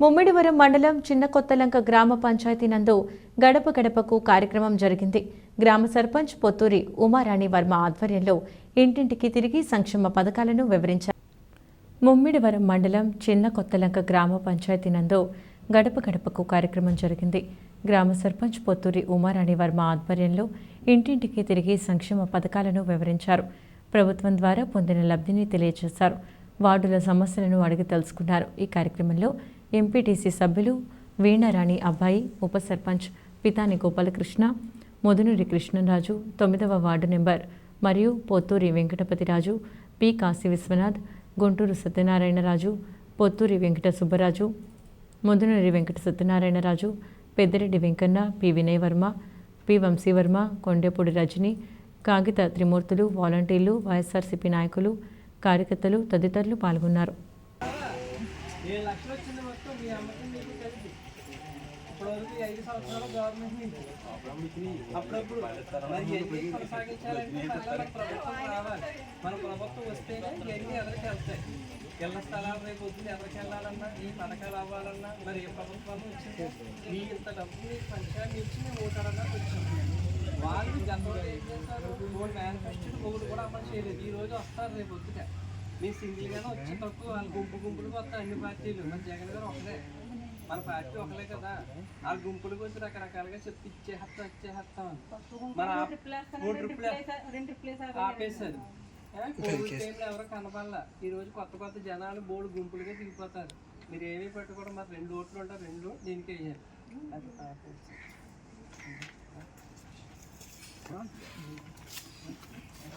ముమ్మిడివరం మండలం చిన్న కొత్తలంక గ్రామ పంచాయతీ నందు గడప గడపకు కార్యక్రమం జరిగింది. గ్రామ సర్పంచ్ పొత్తూరి ఉమారాణి వర్మ ఆధ్వర్యంలో ఇంటింటికి తిరిగి సంక్షేమ పథకాలను వివరించారు. ముమ్మిడివరం మండలం చిన్న కొత్తలంక గ్రామ పంచాయతీ నందు గడప గడపకు కార్యక్రమం జరిగింది. గ్రామ సర్పంచ్ పొత్తూరి ఉమారాణి వర్మ ఆధ్వర్యంలో ఇంటింటికి తిరిగి సంక్షేమ పథకాలను వివరించారు. ప్రభుత్వం ద్వారా పొందిన లబ్ధిని తెలియజేశారు. వార్డుల సమస్యలను అడిగి తెలుసుకున్నారు. ఈ కార్యక్రమంలో ఎంపీటీసీ సభ్యులు వీణారాణి అబ్బాయి ఉప సర్పంచ్ పితాని గోపాలకృష్ణ మొదనూరి కృష్ణరాజు తొమ్మిదవ వార్డు నెంబర్ మరియు Potturi Venkatapathiraju P Kashi Vishwanath Gunturu Satyanarayanaraju Potturi Venkata Subbaraju Mudunuri Venkata Satyanarayanaraju Peddireddy Venkanna P Vinay Varma P Vamsivarma Kondepudi Rajani Kagitha Trimurthulu వాలంటీర్లు వైఎస్ఆర్సీపీ నాయకులు కార్యకర్తలు తదితరులు పాల్గొన్నారు. ఏడు లక్షలు వచ్చింది మొత్తం మీ అమ్మకి మీకు కలిపి ఇప్పటివరకు ఈ ఐదు సంవత్సరాలు గవర్నమెంట్ నుంచి. అప్పుడప్పుడు మరి ఇవన్నీ కొనసాగించాలంటే మన ప్రభుత్వం రావాలి. మన ప్రభుత్వం వస్తేనే ఇవన్నీ ఎవరికి వెళ్తాయి. ఇళ్ళ స్థలాలు రేపు వద్దు ఎవరికి వెళ్ళాలన్నా ఈ పథకాలు అవ్వాలన్నా మరి ఏ ప్రభుత్వాలు వచ్చింది? మీ ఇంత డబ్బు మీకు పంచాయతీ ఇచ్చి మేము ఓటాడన్నా వచ్చాం వాళ్ళు గతంలో ఏం చేశారు? మూడు మేనిఫెస్టో మూడు కూడా అమలు చేయలేదు. ఈ రోజు వస్తారు రేపు వద్దుగా మీ సింగిల్ గానే వచ్చే తక్కువ వాళ్ళు గుంపు గుంపులు వస్తాయి అన్ని పార్టీలు. మన జగన్ గారు ఒకటే. మన పార్టీ ఒకలే కదా. వాళ్ళ గుంపులకు వచ్చి రకరకాలుగా చెప్పి ఇచ్చేస్తాం ఇచ్చేస్తాం అని మన ఆ- మూడు ట్రిప్పులు ఆపేశారు? కోవిడ్ టైంలో ఎవరు కనపడలా. ఈ రోజు కొత్త కొత్త జనాలు బోర్డు గుంపులుగా దిగిపోతారు. మీరు ఏమీ పెట్టుకోవడం మరి రెండు ఓట్లు ఉంటారు రెండు దీనికి వేయాలి. అది